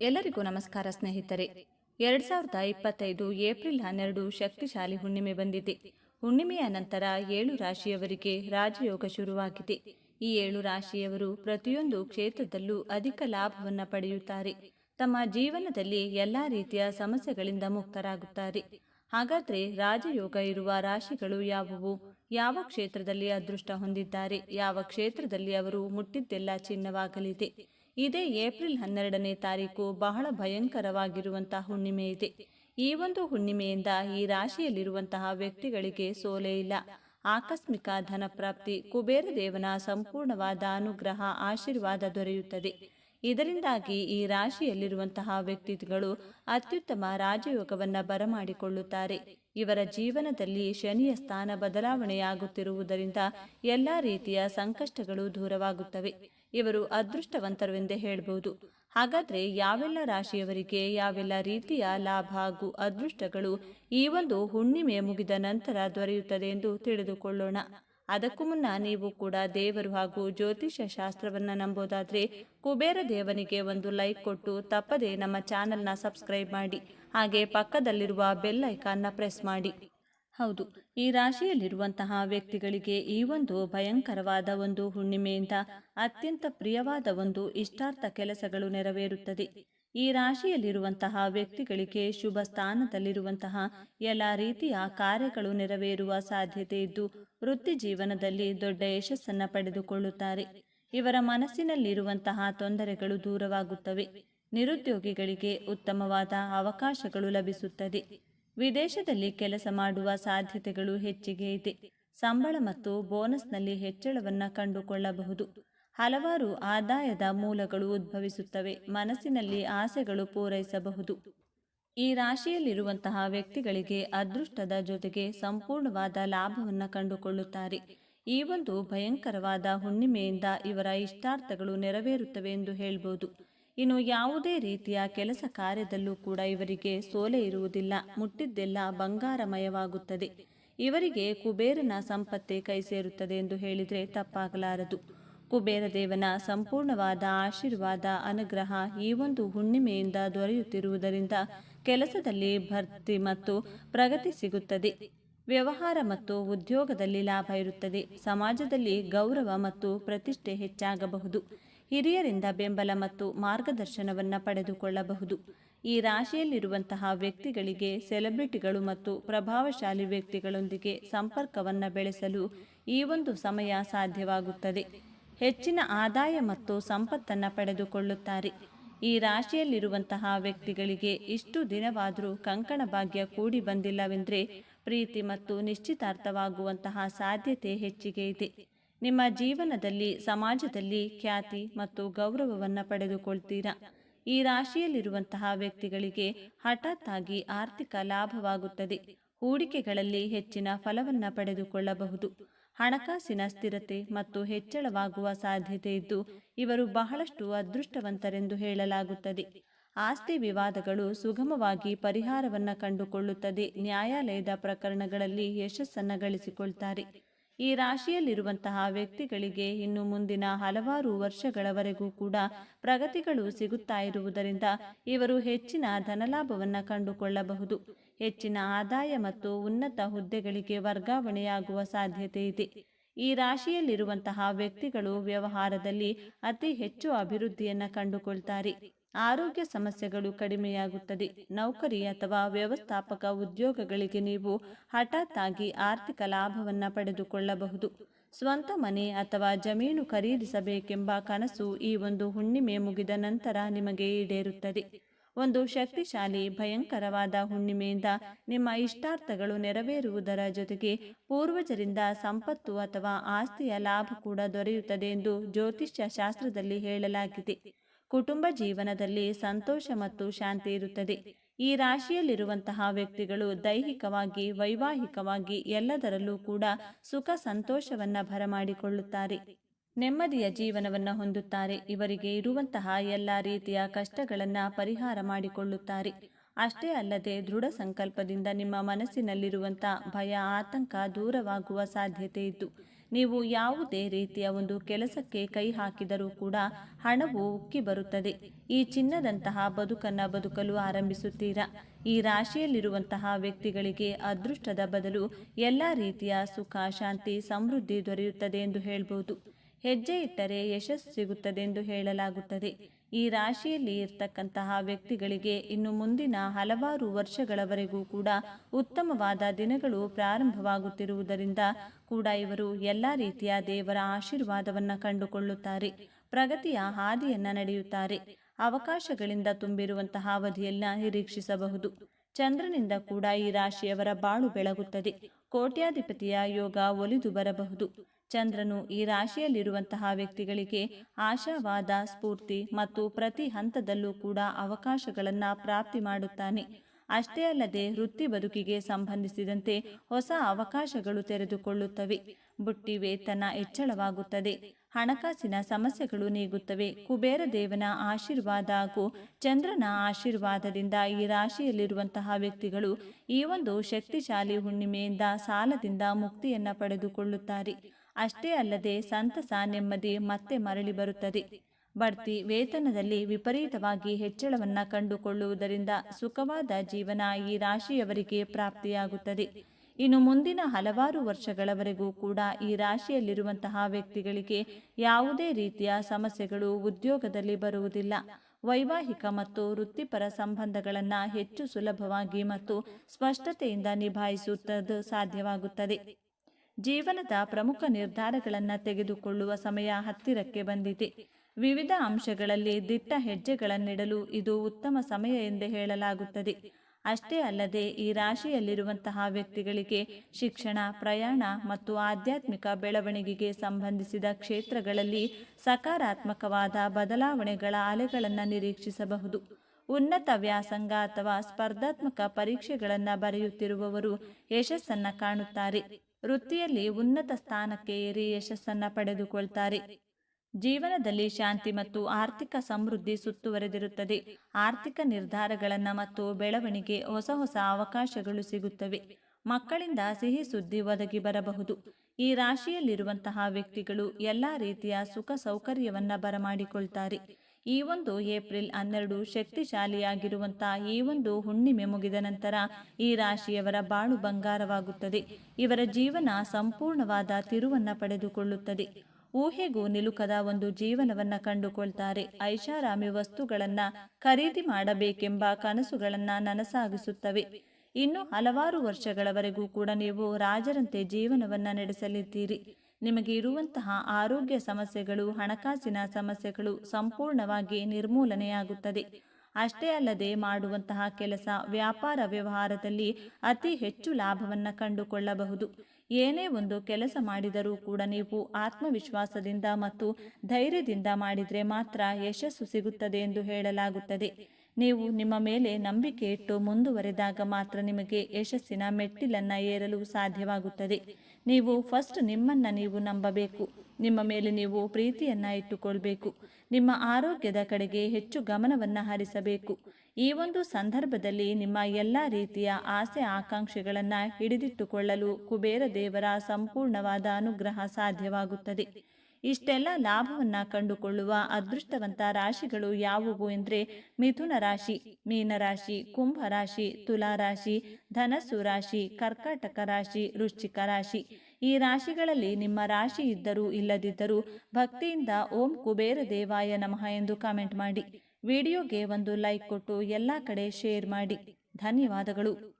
ಎಲ್ಲರಿಗೂ ನಮಸ್ಕಾರ ಸ್ನೇಹಿತರೆ. ಎರಡ್ ಸಾವಿರದ ಇಪ್ಪತ್ತೈದು ಏಪ್ರಿಲ್ ಹನ್ನೆರಡು ಶಕ್ತಿಶಾಲಿ ಹುಣ್ಣಿಮೆ ಬಂದಿದೆ. ಹುಣ್ಣಿಮೆಯ ನಂತರ ಏಳು ರಾಶಿಯವರಿಗೆ ರಾಜಯೋಗ ಶುರುವಾಗಿದೆ. ಈ ಏಳು ರಾಶಿಯವರು ಪ್ರತಿಯೊಂದು ಕ್ಷೇತ್ರದಲ್ಲೂ ಅಧಿಕ ಲಾಭವನ್ನು ಪಡೆಯುತ್ತಾರೆ. ತಮ್ಮ ಜೀವನದಲ್ಲಿ ಎಲ್ಲಾ ರೀತಿಯ ಸಮಸ್ಯೆಗಳಿಂದ ಮುಕ್ತರಾಗುತ್ತಾರೆ. ಹಾಗಾದ್ರೆ ರಾಜಯೋಗ ಇರುವ ರಾಶಿಗಳು ಯಾವುವು? ಯಾವ ಕ್ಷೇತ್ರದಲ್ಲಿ ಅದೃಷ್ಟ ಹೊಂದಿದ್ದಾರೆ? ಯಾವ ಕ್ಷೇತ್ರದಲ್ಲಿ ಅವರು ಮುಟ್ಟಿದ್ದೆಲ್ಲ ಚಿನ್ನವಾಗಲಿದೆ? ಇದೇ ಏಪ್ರಿಲ್ ಹನ್ನೆರಡನೇ ತಾರೀಕು ಬಹಳ ಭಯಂಕರವಾಗಿರುವಂತಹ ಹುಣ್ಣಿಮೆ ಇದೆ. ಈ ಒಂದು ಹುಣ್ಣಿಮೆಯಿಂದ ಈ ರಾಶಿಯಲ್ಲಿರುವಂತಹ ವ್ಯಕ್ತಿಗಳಿಗೆ ಸೋಲೇ ಇಲ್ಲ. ಆಕಸ್ಮಿಕ ಧನಪ್ರಾಪ್ತಿ, ಕುಬೇರ ದೇವನ ಸಂಪೂರ್ಣವಾದ ಅನುಗ್ರಹ, ಆಶೀರ್ವಾದ ದೊರೆಯುತ್ತದೆ. ಇದರಿಂದಾಗಿ ಈ ರಾಶಿಯಲ್ಲಿರುವಂತಹ ವ್ಯಕ್ತಿಗಳು ಅತ್ಯುತ್ತಮ ರಾಜಯೋಗವನ್ನು ಬರಮಾಡಿಕೊಳ್ಳುತ್ತಾರೆ. ಇವರ ಜೀವನದಲ್ಲಿ ಶನಿಯ ಸ್ಥಾನ ಬದಲಾವಣೆಯಾಗುತ್ತಿರುವುದರಿಂದ ಎಲ್ಲ ರೀತಿಯ ಸಂಕಷ್ಟಗಳು ದೂರವಾಗುತ್ತವೆ. ಇವರು ಅದೃಷ್ಟವಂತರು ಎಂದೇ ಹೇಳಬಹುದು ಹಾಗಾದ್ರೆ ಯಾವೆಲ್ಲ ರಾಶಿಯವರಿಗೆ ಯಾವೆಲ್ಲ ರೀತಿಯ ಲಾಭ ಹಾಗೂ ಅದೃಷ್ಟಗಳು ಈ ಒಂದು ಹುಣ್ಣಿಮೆ ಮುಗಿದ ನಂತರ ದೊರೆಯುತ್ತದೆ ಎಂದು ತಿಳಿದುಕೊಳ್ಳೋಣ. ಅದಕ್ಕೂ ಮುನ್ನ ನೀವು ಕೂಡ ದೇವರು ಹಾಗೂ ಜ್ಯೋತಿಷ್ಯ ಶಾಸ್ತ್ರವನ್ನ ನಂಬೋದಾದ್ರೆ ಕುಬೇರ ದೇವನಿಗೆ ಒಂದು ಲೈಕ್ ಕೊಟ್ಟು ತಪ್ಪದೆ ನಮ್ಮ ಚಾನೆಲ್ನ ಸಬ್ಸ್ಕ್ರೈಬ್ ಮಾಡಿ. ಹಾಗೆ ಪಕ್ಕದಲ್ಲಿರುವ ಬೆಲ್ ಐಕಾನ್ನ ಪ್ರೆಸ್ ಮಾಡಿ. ಹೌದು, ಈ ರಾಶಿಯಲ್ಲಿರುವಂತಹ ವ್ಯಕ್ತಿಗಳಿಗೆ ಈ ಒಂದು ಭಯಂಕರವಾದ ಒಂದು ಹುಣ್ಣಿಮೆಯಿಂದ ಅತ್ಯಂತ ಪ್ರಿಯವಾದ ಒಂದು ಇಷ್ಟಾರ್ಥ ಕೆಲಸಗಳು ನೆರವೇರುತ್ತದೆ. ಈ ರಾಶಿಯಲ್ಲಿರುವಂತಹ ವ್ಯಕ್ತಿಗಳಿಗೆ ಶುಭ ಸ್ಥಾನದಲ್ಲಿರುವಂತಹ ಎಲ್ಲ ರೀತಿಯ ಕಾರ್ಯಗಳು ನೆರವೇರುವ ಸಾಧ್ಯತೆ ಇದ್ದು, ವೃತ್ತಿ ಜೀವನದಲ್ಲಿ ದೊಡ್ಡ ಯಶಸ್ಸನ್ನು ಪಡೆದುಕೊಳ್ಳುತ್ತಾರೆ. ಇವರ ಮನಸ್ಸಿನಲ್ಲಿರುವಂತಹ ತೊಂದರೆಗಳು ದೂರವಾಗುತ್ತವೆ. ನಿರುದ್ಯೋಗಿಗಳಿಗೆ ಉತ್ತಮವಾದ ಅವಕಾಶಗಳು ಲಭಿಸುತ್ತದೆ. ವಿದೇಶದಲ್ಲಿ ಕೆಲಸ ಮಾಡುವ ಸಾಧ್ಯತೆಗಳು ಹೆಚ್ಚಿಗೆ ಇದೆ. ಸಂಬಳ ಮತ್ತು ಬೋನಸ್ನಲ್ಲಿ ಹೆಚ್ಚಳವನ್ನು ಕಂಡುಕೊಳ್ಳಬಹುದು. ಹಲವಾರು ಆದಾಯದ ಮೂಲಗಳು ಉದ್ಭವಿಸುತ್ತವೆ. ಮನಸ್ಸಿನಲ್ಲಿ ಆಸೆಗಳು ಪೂರೈಸಬಹುದು. ಈ ರಾಶಿಯಲ್ಲಿರುವಂತಹ ವ್ಯಕ್ತಿಗಳಿಗೆ ಅದೃಷ್ಟದ ಜೊತೆಗೆ ಸಂಪೂರ್ಣವಾದ ಲಾಭವನ್ನು ಕಂಡುಕೊಳ್ಳುತ್ತಾರೆ. ಈ ಒಂದು ಭಯಂಕರವಾದ ಹುಣ್ಣಿಮೆಯಿಂದ ಇವರ ಇಷ್ಟಾರ್ಥಗಳು ನೆರವೇರುತ್ತವೆ ಎಂದು ಹೇಳ್ಬೋದು. ಇನ್ನು ಯಾವುದೇ ರೀತಿಯ ಕೆಲಸ ಕಾರ್ಯದಲ್ಲೂ ಕೂಡ ಇವರಿಗೆ ಸೋಲೆ ಇರುವುದಿಲ್ಲ, ಮುಟ್ಟಿದ್ದೆಲ್ಲ ಬಂಗಾರಮಯವಾಗುತ್ತದೆ. ಇವರಿಗೆ ಕುಬೇರನ ಸಂಪತ್ತೆ ಕೈ ಸೇರುತ್ತದೆ ಎಂದು ಹೇಳಿದರೆ ತಪ್ಪಾಗಲಾರದು. ಕುಬೇರ ದೇವನ ಸಂಪೂರ್ಣವಾದ ಆಶೀರ್ವಾದ, ಅನುಗ್ರಹ ಈ ಒಂದು ಹುಣ್ಣಿಮೆಯಿಂದ ದೊರೆಯುತ್ತಿರುವುದರಿಂದ ಕೆಲಸದಲ್ಲಿ ಭರ್ತಿ ಮತ್ತು ಪ್ರಗತಿ ಸಿಗುತ್ತದೆ. ವ್ಯವಹಾರ ಮತ್ತು ಉದ್ಯೋಗದಲ್ಲಿ ಲಾಭ ಇರುತ್ತದೆ. ಸಮಾಜದಲ್ಲಿ ಗೌರವ ಮತ್ತು ಪ್ರತಿಷ್ಠೆ ಹೆಚ್ಚಾಗಬಹುದು. ಹಿರಿಯರಿಂದ ಬೆಂಬಲ ಮತ್ತು ಮಾರ್ಗದರ್ಶನವನ್ನು ಪಡೆದುಕೊಳ್ಳಬಹುದು. ಈ ರಾಶಿಯಲ್ಲಿರುವಂತಹ ವ್ಯಕ್ತಿಗಳಿಗೆ ಸೆಲೆಬ್ರಿಟಿಗಳು ಮತ್ತು ಪ್ರಭಾವಶಾಲಿ ವ್ಯಕ್ತಿಗಳೊಂದಿಗೆ ಸಂಪರ್ಕವನ್ನು ಬೆಳೆಸಲು ಈ ಒಂದು ಸಮಯ ಸಾಧ್ಯವಾಗುತ್ತದೆ. ಹೆಚ್ಚಿನ ಆದಾಯ ಮತ್ತು ಸಂಪತ್ತನ್ನು ಪಡೆದುಕೊಳ್ಳುತ್ತಾರೆ. ಈ ರಾಶಿಯಲ್ಲಿರುವಂತಹ ವ್ಯಕ್ತಿಗಳಿಗೆ ಇಷ್ಟು ದಿನವಾದರೂ ಕಂಕಣ ಭಾಗ್ಯ ಕೂಡಿ ಬಂದಿಲ್ಲವೆಂದರೆ ಪ್ರೀತಿ ಮತ್ತು ನಿಶ್ಚಿತಾರ್ಥವಾಗುವಂತಹ ಸಾಧ್ಯತೆ ಹೆಚ್ಚಿಗೆ ಇದೆ. ನಿಮ್ಮ ಜೀವನದಲ್ಲಿ, ಸಮಾಜದಲ್ಲಿ ಖ್ಯಾತಿ ಮತ್ತು ಗೌರವವನ್ನು ಪಡೆದುಕೊಳ್ತೀರಾ? ಈ ರಾಶಿಯಲ್ಲಿರುವಂತಹ ವ್ಯಕ್ತಿಗಳಿಗೆ ಹಠಾತ್ ಆಗಿ ಆರ್ಥಿಕ ಲಾಭವಾಗುತ್ತದೆ. ಹೂಡಿಕೆಗಳಲ್ಲಿ ಹೆಚ್ಚಿನ ಫಲವನ್ನು ಪಡೆದುಕೊಳ್ಳಬಹುದು. ಹಣಕಾಸಿನ ಸ್ಥಿರತೆ ಮತ್ತು ಹೆಚ್ಚಳವಾಗುವ ಸಾಧ್ಯತೆ ಇದ್ದು, ಇವರು ಬಹಳಷ್ಟು ಅದೃಷ್ಟವಂತರೆಂದು ಹೇಳಲಾಗುತ್ತದೆ. ಆಸ್ತಿ ವಿವಾದಗಳು ಸುಗಮವಾಗಿ ಪರಿಹಾರವನ್ನು ಕಂಡುಕೊಳ್ಳುತ್ತದೆ. ನ್ಯಾಯಾಲಯದ ಪ್ರಕರಣಗಳಲ್ಲಿ ಯಶಸ್ಸನ್ನು ಗಳಿಸಿಕೊಳ್ತಾರೆ. ಈ ರಾಶಿಯಲ್ಲಿರುವಂತಹ ವ್ಯಕ್ತಿಗಳಿಗೆ ಇನ್ನು ಮುಂದಿನ ಹಲವಾರು ವರ್ಷಗಳವರೆಗೂ ಕೂಡ ಪ್ರಗತಿಗಳು ಸಿಗುತ್ತಾ ಇರುವುದರಿಂದ ಇವರು ಹೆಚ್ಚಿನ ಧನಲಾಭವನ್ನು ಕಂಡುಕೊಳ್ಳಬಹುದು. ಹೆಚ್ಚಿನ ಆದಾಯ ಮತ್ತು ಉನ್ನತ ಹುದ್ದೆಗಳಿಗೆ ವರ್ಗಾವಣೆಯಾಗುವ ಸಾಧ್ಯತೆ ಇದೆ. ಈ ರಾಶಿಯಲ್ಲಿರುವಂತಹ ವ್ಯಕ್ತಿಗಳು ವ್ಯವಹಾರದಲ್ಲಿ ಅತಿ ಹೆಚ್ಚು ಅಭಿವೃದ್ಧಿಯನ್ನು ಕಂಡುಕೊಳ್ತಾರೆ. ಆರೋಗ್ಯ ಸಮಸ್ಯೆಗಳು ಕಡಿಮೆಯಾಗುತ್ತದೆ. ನೌಕರಿ ಅಥವಾ ವ್ಯವಸ್ಥಾಪಕ ಉದ್ಯೋಗಗಳಿಗೆ ನೀವು ಹಠಾತ್ ಆಗಿ ಆರ್ಥಿಕ ಲಾಭವನ್ನು ಪಡೆದುಕೊಳ್ಳಬಹುದು. ಸ್ವಂತ ಮನೆ ಅಥವಾ ಜಮೀನು ಖರೀದಿಸಬೇಕೆಂಬ ಕನಸು ಈ ಒಂದು ಹುಣ್ಣಿಮೆ ಮುಗಿದ ನಂತರ ನಿಮಗೆ ಈಡೇರುತ್ತದೆ. ಒಂದು ಶಕ್ತಿಶಾಲಿ, ಭಯಂಕರವಾದ ಹುಣ್ಣಿಮೆಯಿಂದ ನಿಮ್ಮ ಇಷ್ಟಾರ್ಥಗಳು ನೆರವೇರುವುದರ ಜೊತೆಗೆ ಪೂರ್ವಜರಿಂದ ಸಂಪತ್ತು ಅಥವಾ ಆಸ್ತಿಯ ಲಾಭ ಕೂಡ ದೊರೆಯುತ್ತದೆ ಎಂದು ಜ್ಯೋತಿಷ್ಯ ಶಾಸ್ತ್ರದಲ್ಲಿ ಹೇಳಲಾಗಿದೆ. ಕುಟುಂಬ ಜೀವನದಲ್ಲಿ ಸಂತೋಷ ಮತ್ತು ಶಾಂತಿ ಇರುತ್ತದೆ. ಈ ರಾಶಿಯಲ್ಲಿರುವಂತಹ ವ್ಯಕ್ತಿಗಳು ದೈಹಿಕವಾಗಿ, ವೈವಾಹಿಕವಾಗಿ ಎಲ್ಲದರಲ್ಲೂ ಕೂಡ ಸುಖ ಸಂತೋಷವನ್ನ ಬರಮಾಡಿಕೊಳ್ಳುತ್ತಾರೆ ನೆಮ್ಮದಿಯ ಜೀವನವನ್ನು ಹೊಂದುತ್ತಾರೆ. ಇವರಿಗೆ ಇರುವಂತಹ ಎಲ್ಲ ರೀತಿಯ ಕಷ್ಟಗಳನ್ನ ಪರಿಹಾರ ಮಾಡಿಕೊಳ್ಳುತ್ತಾರೆ. ಅಷ್ಟೇ ಅಲ್ಲದೆ ದೃಢ ಸಂಕಲ್ಪದಿಂದ ನಿಮ್ಮ ಮನಸ್ಸಿನಲ್ಲಿರುವಂತಹ ಭಯ, ಆತಂಕ ದೂರವಾಗುವ ಸಾಧ್ಯತೆ ಇದ್ದು ನೀವು ಯಾವುದೇ ರೀತಿಯ ಒಂದು ಕೆಲಸಕ್ಕೆ ಕೈ ಹಾಕಿದರೂ ಕೂಡ ಹಣವು ಉಕ್ಕಿ ಬರುತ್ತದೆ. ಈ ಚಿನ್ನದಂತಹ ಬದುಕನ್ನ ಬದುಕಲು ಆರಂಭಿಸುತ್ತೀರಾ? ಈ ರಾಶಿಯಲ್ಲಿರುವಂತಹ ವ್ಯಕ್ತಿಗಳಿಗೆ ಅದೃಷ್ಟದ ಬದಲು ಎಲ್ಲ ರೀತಿಯ ಸುಖ, ಶಾಂತಿ, ಸಮೃದ್ಧಿ ದೊರೆಯುತ್ತದೆ ಎಂದು ಹೇಳಬಹುದು ಹೆಜ್ಜೆ ಇಟ್ಟರೆ ಯಶಸ್ಸು ಸಿಗುತ್ತದೆ ಎಂದು ಹೇಳಲಾಗುತ್ತದೆ. ಈ ರಾಶಿಯಲ್ಲಿ ಇರ್ತಕ್ಕಂತಹ ವ್ಯಕ್ತಿಗಳಿಗೆ ಇನ್ನು ಮುಂದಿನ ಹಲವಾರು ವರ್ಷಗಳವರೆಗೂ ಕೂಡ ಉತ್ತಮವಾದ ದಿನಗಳು ಪ್ರಾರಂಭವಾಗುತ್ತಿರುವುದರಿಂದ ಕೂಡ ಇವರು ಎಲ್ಲ ರೀತಿಯ ದೇವರ ಆಶೀರ್ವಾದವನ್ನು ಕಂಡುಕೊಳ್ಳುತ್ತಾರೆ, ಪ್ರಗತಿಯ ಹಾದಿಯನ್ನ ನಡೆಯುತ್ತಾರೆ, ಅವಕಾಶಗಳಿಂದ ತುಂಬಿರುವಂತಹ ಅವಧಿಯನ್ನ ನಿರೀಕ್ಷಿಸಬಹುದು. ಚಂದ್ರನಿಂದ ಕೂಡ ಈ ರಾಶಿಯವರ ಬಾಳು ಬೆಳಗುತ್ತದೆ, ಕೋಟ್ಯಾಧಿಪತಿಯ ಯೋಗ ಒಲಿದು ಬರಬಹುದು. ಚಂದ್ರನು ಈ ರಾಶಿಯಲ್ಲಿರುವಂತಹ ವ್ಯಕ್ತಿಗಳಿಗೆ ಆಶಾವಾದ, ಸ್ಫೂರ್ತಿ ಮತ್ತು ಪ್ರತಿ ಹಂತದಲ್ಲೂ ಕೂಡ ಅವಕಾಶಗಳನ್ನು ಪ್ರಾಪ್ತಿ ಮಾಡುತ್ತಾನೆ. ಅಷ್ಟೇ ಅಲ್ಲದೆ ವೃತ್ತಿ ಬದುಕಿಗೆ ಸಂಬಂಧಿಸಿದಂತೆ ಹೊಸ ಅವಕಾಶಗಳು ತೆರೆದುಕೊಳ್ಳುತ್ತವೆ. ಬುಟ್ಟಿ ವೇತನ ಹೆಚ್ಚಳವಾಗುತ್ತದೆ. ಹಣಕಾಸಿನ ಸಮಸ್ಯೆಗಳು ನೀಗುತ್ತವೆ. ಕುಬೇರ ದೇವನ ಆಶೀರ್ವಾದ ಹಾಗೂ ಚಂದ್ರನ ಆಶೀರ್ವಾದದಿಂದ ಈ ರಾಶಿಯಲ್ಲಿರುವಂತಹ ವ್ಯಕ್ತಿಗಳು ಈ ಒಂದು ಶಕ್ತಿಶಾಲಿ ಹುಣ್ಣಿಮೆಯಿಂದ ಸಾಲದಿಂದ ಮುಕ್ತಿಯನ್ನ ಪಡೆದುಕೊಳ್ಳುತ್ತಾರೆ. ಅಷ್ಟೇ ಅಲ್ಲದೆ ಸಂತಸ ನೆಮ್ಮದಿ ಮತ್ತೆ ಮರಳಿ ಬರುತ್ತದೆ. ಬಡ್ತಿ ವೇತನದಲ್ಲಿ ವಿಪರೀತವಾಗಿ ಹೆಚ್ಚಳವನ್ನು ಕಂಡುಕೊಳ್ಳುವುದರಿಂದ ಸುಖವಾದ ಜೀವನ ಈ ರಾಶಿಯವರಿಗೆ ಪ್ರಾಪ್ತಿಯಾಗುತ್ತದೆ. ಇನ್ನು ಮುಂದಿನ ಹಲವಾರು ವರ್ಷಗಳವರೆಗೂ ಕೂಡ ಈ ರಾಶಿಯಲ್ಲಿರುವಂತಹ ವ್ಯಕ್ತಿಗಳಿಗೆ ಯಾವುದೇ ರೀತಿಯ ಸಮಸ್ಯೆಗಳು ಉದ್ಯೋಗದಲ್ಲಿ ಬರುವುದಿಲ್ಲ. ವೈವಾಹಿಕ ಮತ್ತು ವೃತ್ತಿಪರ ಸಂಬಂಧಗಳನ್ನು ಹೆಚ್ಚು ಸುಲಭವಾಗಿ ಮತ್ತು ಸ್ಪಷ್ಟತೆಯಿಂದ ನಿಭಾಯಿಸುತ್ತದೆ ಸಾಧ್ಯವಾಗುತ್ತದೆ. ಜೀವನದ ಪ್ರಮುಖ ನಿರ್ಧಾರಗಳನ್ನು ತೆಗೆದುಕೊಳ್ಳುವ ಸಮಯ ಹತ್ತಿರಕ್ಕೆ ಬಂದಿದೆ. ವಿವಿಧ ಅಂಶಗಳಲ್ಲಿ ದಿಟ್ಟ ಹೆಜ್ಜೆಗಳನ್ನಿಡಲು ಇದು ಉತ್ತಮ ಸಮಯ ಎಂದೇ ಹೇಳಲಾಗುತ್ತದೆ. ಅಷ್ಟೇ ಅಲ್ಲದೆ ಈ ರಾಶಿಯಲ್ಲಿರುವಂತಹ ವ್ಯಕ್ತಿಗಳಿಗೆ ಶಿಕ್ಷಣ, ಪ್ರಯಾಣ ಮತ್ತು ಆಧ್ಯಾತ್ಮಿಕ ಬೆಳವಣಿಗೆಗೆ ಸಂಬಂಧಿಸಿದ ಕ್ಷೇತ್ರಗಳಲ್ಲಿ ಸಕಾರಾತ್ಮಕವಾದ ಬದಲಾವಣೆಗಳ ಅಲೆಗಳನ್ನು ನಿರೀಕ್ಷಿಸಬಹುದು. ಉನ್ನತ ವ್ಯಾಸಂಗ ಅಥವಾ ಸ್ಪರ್ಧಾತ್ಮಕ ಪರೀಕ್ಷೆಗಳನ್ನು ಬರೆಯುತ್ತಿರುವವರು ಯಶಸ್ಸನ್ನು ಕಾಣುತ್ತಾರೆ. ವೃತ್ತಿಯಲ್ಲಿ ಉನ್ನತ ಸ್ಥಾನಕ್ಕೆ ಏರಿ ಯಶಸ್ಸನ್ನು ಪಡೆದುಕೊಳ್ತಾರೆ. ಜೀವನದಲ್ಲಿ ಶಾಂತಿ ಮತ್ತು ಆರ್ಥಿಕ ಸಮೃದ್ಧಿ ಸುತ್ತುವರೆದಿರುತ್ತದೆ. ಆರ್ಥಿಕ ನಿರ್ಧಾರಗಳನ್ನು ಮತ್ತು ಬೆಳವಣಿಗೆ ಹೊಸ ಹೊಸ ಅವಕಾಶಗಳು ಸಿಗುತ್ತವೆ. ಮಕ್ಕಳಿಂದ ಸಿಹಿ ಸುದ್ದಿ ಒದಗಿ ಬರಬಹುದು. ಈ ರಾಶಿಯಲ್ಲಿರುವಂತಹ ವ್ಯಕ್ತಿಗಳು ಎಲ್ಲ ರೀತಿಯ ಸುಖ ಸೌಕರ್ಯವನ್ನು ಬರಮಾಡಿಕೊಳ್ತಾರೆ. ಈ ಒಂದು ಏಪ್ರಿಲ್ ಹನ್ನೆರಡು ಶಕ್ತಿಶಾಲಿಯಾಗಿರುವಂತಹ ಈ ಒಂದು ಹುಣ್ಣಿಮೆ ಮುಗಿದ ನಂತರ ಈ ರಾಶಿಯವರ ಬಾಳು ಬಂಗಾರವಾಗುತ್ತದೆ. ಇವರ ಜೀವನ ಸಂಪೂರ್ಣವಾದ ತಿರುವನ್ನ ಪಡೆದುಕೊಳ್ಳುತ್ತದೆ. ಊಹೆಗೂ ನಿಲುಕದ ಒಂದು ಜೀವನವನ್ನ ಕಂಡುಕೊಳ್ತಾರೆ. ಐಷಾರಾಮಿ ವಸ್ತುಗಳನ್ನ ಖರೀದಿ ಮಾಡಬೇಕೆಂಬ ಕನಸುಗಳನ್ನ ನನಸಾಗಿಸುತ್ತವೆ. ಇನ್ನು ಹಲವಾರು ವರ್ಷಗಳವರೆಗೂ ಕೂಡ ನೀವು ರಾಜರಂತೆ ಜೀವನವನ್ನ ನಡೆಸಲಿದ್ದೀರಿ. ನಿಮಗೆ ಇರುವಂತಹ ಆರೋಗ್ಯ ಸಮಸ್ಯೆಗಳು, ಹಣಕಾಸಿನ ಸಮಸ್ಯೆಗಳು ಸಂಪೂರ್ಣವಾಗಿ ನಿರ್ಮೂಲನೆಯಾಗುತ್ತದೆ. ಅಷ್ಟೇ ಅಲ್ಲದೆ ಮಾಡುವಂತಹ ಕೆಲಸ ವ್ಯಾಪಾರ ವ್ಯವಹಾರದಲ್ಲಿ ಅತಿ ಹೆಚ್ಚು ಲಾಭವನ್ನು ಕಂಡುಕೊಳ್ಳಬಹುದು. ಏನೇ ಒಂದು ಕೆಲಸ ಮಾಡಿದರೂ ಕೂಡ ನೀವು ಆತ್ಮವಿಶ್ವಾಸದಿಂದ ಮತ್ತು ಧೈರ್ಯದಿಂದ ಮಾಡಿದರೆ ಮಾತ್ರ ಯಶಸ್ಸು ಸಿಗುತ್ತದೆ ಎಂದು ಹೇಳಲಾಗುತ್ತದೆ. ನೀವು ನಿಮ್ಮ ಮೇಲೆ ನಂಬಿಕೆ ಇಟ್ಟು ಮುಂದುವರೆದಾಗ ಮಾತ್ರ ನಿಮಗೆ ಯಶಸ್ಸಿನ ಮೆಟ್ಟಿಲನ್ನು ಏರಲು ಸಾಧ್ಯವಾಗುತ್ತದೆ. ನೀವು ಫಸ್ಟ್ ನಿಮ್ಮನ್ನು ನೀವು ನಂಬಬೇಕು. ನಿಮ್ಮ ಮೇಲೆ ನೀವು ಪ್ರೀತಿಯನ್ನು ಇಟ್ಟುಕೊಳ್ಬೇಕು. ನಿಮ್ಮ ಆರೋಗ್ಯದ ಕಡೆಗೆ ಹೆಚ್ಚು ಗಮನವನ್ನು ಹರಿಸಬೇಕು. ಈ ಒಂದು ಸಂದರ್ಭದಲ್ಲಿ ನಿಮ್ಮ ಎಲ್ಲ ರೀತಿಯ ಆಸೆ ಆಕಾಂಕ್ಷೆಗಳನ್ನು ಹಿಡಿದಿಟ್ಟುಕೊಳ್ಳಲು ಕುಬೇರ ದೇವರ ಸಂಪೂರ್ಣವಾದ ಅನುಗ್ರಹ ಸಾಧ್ಯವಾಗುತ್ತದೆ. ಇಷ್ಟೆಲ್ಲ ಲಾಭವನ್ನ ಕಂಡುಕೊಳ್ಳುವ ಅದೃಷ್ಟವಂತ ರಾಶಿಗಳು ಯಾವುವು ಎಂದರೆ ಮಿಥುನ ರಾಶಿ ಮೀನರಾಶಿ ಕುಂಭ ರಾಶಿ, ತುಲಾ ರಾಶಿ, ಧನಸ್ಸು ರಾಶಿ, ಕರ್ಕಾಟಕ ರಾಶಿ, ವೃಶ್ಚಿಕ ರಾಶಿ. ಈ ರಾಶಿಗಳಲ್ಲಿ ನಿಮ್ಮ ರಾಶಿ ಇದ್ದರೂ ಇಲ್ಲದಿದ್ದರೂ ಭಕ್ತಿಯಿಂದ ಓಂ ಕುಬೇರ ದೇವಾಯ ನಮಃ ಎಂದು ಕಾಮೆಂಟ್ ಮಾಡಿ. ವಿಡಿಯೋಗೆ ಒಂದು ಲೈಕ್ ಕೊಟ್ಟು ಎಲ್ಲ ಕಡೆ ಶೇರ್ ಮಾಡಿ. ಧನ್ಯವಾದಗಳು.